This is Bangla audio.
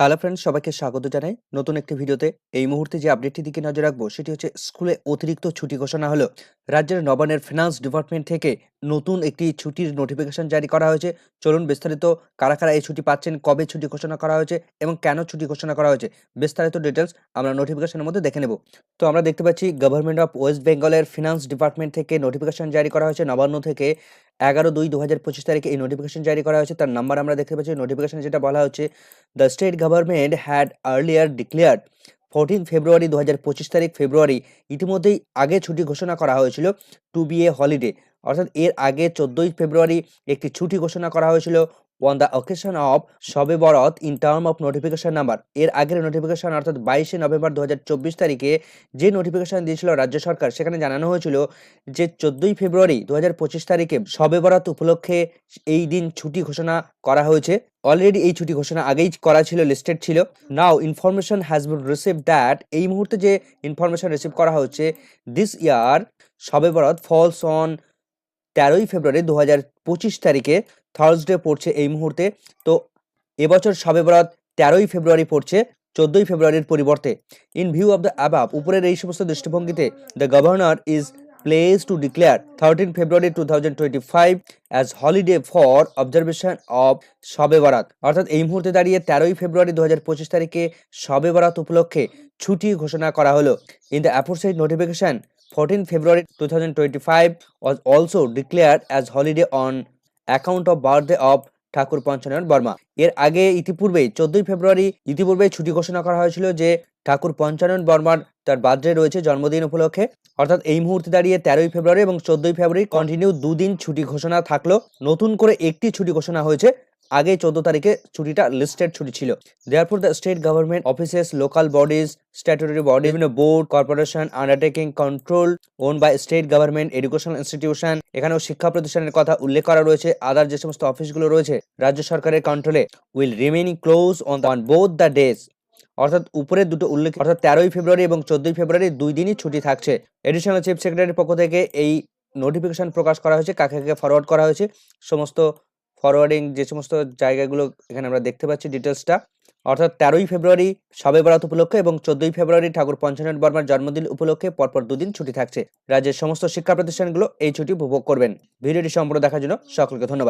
হ্যালো ফ্রেন্ডস সবাইকে স্বাগত জানাই। নতুন একটি ভিডিওতে এই মুহূর্তে যে আপডেটটি দিকে নজর রাখব, সেটি হচ্ছে স্কুলে অতিরিক্ত ছুটি ঘোষণা হলো। রাজ্যের নবানের ফিনান্স ডিপার্টমেন্ট থেকে নতুন একটি ছুটির নোটিফিকেশন জারি করা হয়েছে। চলুন বিস্তারিত কারা কারা এই ছুটি পাচ্ছেন, কবে ছুটি ঘোষণা করা হয়েছে এবং কেন ছুটি ঘোষণা করা হয়েছে, বিস্তারিত ডিটেলস আমরা নোটিফিকেশনের মধ্যে দেখে নেব। তো আমরা দেখতে পাচ্ছি গভর্নমেন্ট অফ ওয়েস্ট বেঙ্গলের ফিনান্স ডিপার্টমেন্ট থেকে নোটিফিকেশন জারি করা হয়েছে। নবান্ন থেকে এগারো দুই দু হাজার পঁচিশ তারিখে এই নোটিফিকেশন জারি করা হয়েছে। তার নাম্বার আমরা দেখতে পাচ্ছি। নোটিফিকেশনে যেটা বলা হচ্ছে the state government had earlier declared fourteen February দু হাজার পঁচিশ তারিখ ফেব্রুয়ারি ইতিমধ্যেই আগে ছুটি ঘোষণা করা হয়েছিল টু বি এ হলিডে অর্থাৎ এর আগে চোদ্দোই ফেব্রুয়ারি একটি ছুটি ঘোষণা করা হয়েছিল on the occasion of Shabe Barat in term of notification number এর আগের নোটিফিকেশন অর্থাৎ বাইশে নভেম্বর দু হাজার চব্বিশ তারিখে যে নোটিফিকেশন দিয়েছিল রাজ্য সরকার, সেখানে জানানো হয়েছিল যে চোদ্দোই ফেব্রুয়ারি দু হাজার পঁচিশ তারিখে সবে বরাত উপলক্ষে এই দিন ছুটি ঘোষণা করা হয়েছে। অলরেডি এই ছুটি ঘোষণা আগেই করা ছিল লিস্টেড ছিল। Now information has been receive that এই মুহূর্তে যে ইনফরমেশন রিসিভ করা হচ্ছে দিস ইয়ার সবে বরাত ফলস অন তেরোই ফেব্রুয়ারি দু হাজার পঁচিশ তারিখে থার্সডে পড়ছে এই মুহূর্তে। তো এবছর সবে বরাত তেরোই ফেব্রুয়ারি পড়ছে, চোদ্দোই ফেব্রুয়ারির পরিবর্তে। In view of the above উপরের এই সমস্ত দৃষ্টিভঙ্গিতে the governor is pleased to declare thirteen February two thousand twenty five as holiday for observation of Shabe Barat. অর্থাৎ এই মুহূর্তে দাঁড়িয়ে তেরোই ফেব্রুয়ারি দু হাজার পঁচিশ তারিখে সবে বরাত উপলক্ষে ছুটি ঘোষণা করা হলো। In the aforesaid notification 14 February 2025 was also declared as holiday on account of birthday of Thakur Panchanan Barma এর আগে ইতিপূর্বে চোদ্দই ফেব্রুয়ারি ইতিপূর্বে ছুটি ঘোষণা করা হয়েছিল যে ঠাকুর পঞ্চানন বর্মার তার বার্থডে রয়েছে জন্মদিন উপলক্ষে। অর্থাৎ এই মুহূর্তে দাঁড়িয়ে তেরোই ফেব্রুয়ারি এবং চোদ্দই ফেব্রুয়ারি কন্টিনিউ দুদিন ছুটি ঘোষণা থাকল। নতুন করে একটি ছুটি ঘোষণা হয়েছে আগে চোদ্দ তারিখে ছুটিটা লিস্টেড ছুটি ছিল। Therefore the state government offices local bodies statutory body বিভিন্ন board corporation undertaking control own by state government educational institution এখানেও শিক্ষা প্রতিষ্ঠানের কথা উল্লেখ করা রয়েছে। আদার যে সমস্ত অফিসগুলো রয়েছে, রাজ্য সরকারের কন্ট্রোলে will remaining close on on both the days অর্থাৎ উপরের দুটো উল্লেখ, অর্থাৎ তেরোই ফেব্রুয়ারি এবং চোদ্দই ফেব্রুয়ারি দুই দিনই ছুটি থাকছে। এডিশনাল চিফ সেক্রেটারির পক্ষ থেকে এই নোটিফিকেশন প্রকাশ করা হয়েছে, কাকে কাকে ফরওয়ার্ড করা হয়েছে, সমস্ত ফরওয়ার্ডিং যে সমস্ত জায়গাগুলো এখানে আমরা দেখতে পাচ্ছি ডিটেলসটা অর্থাৎ তেরোই ফেব্রুয়ারি সবে বরাত উপলক্ষে এবং চোদ্দই ফেব্রুয়ারি ঠাকুর পঞ্চানন বর্মার জন্মদিন উপলক্ষে পরপর দুদিন ছুটি থাকছে। রাজ্যের সমস্ত শিক্ষা প্রতিষ্ঠানগুলো এই ছুটি উপভোগ করবেন। ভিডিওটি সম্পূর্ণ দেখার জন্য সকলকে ধন্যবাদ।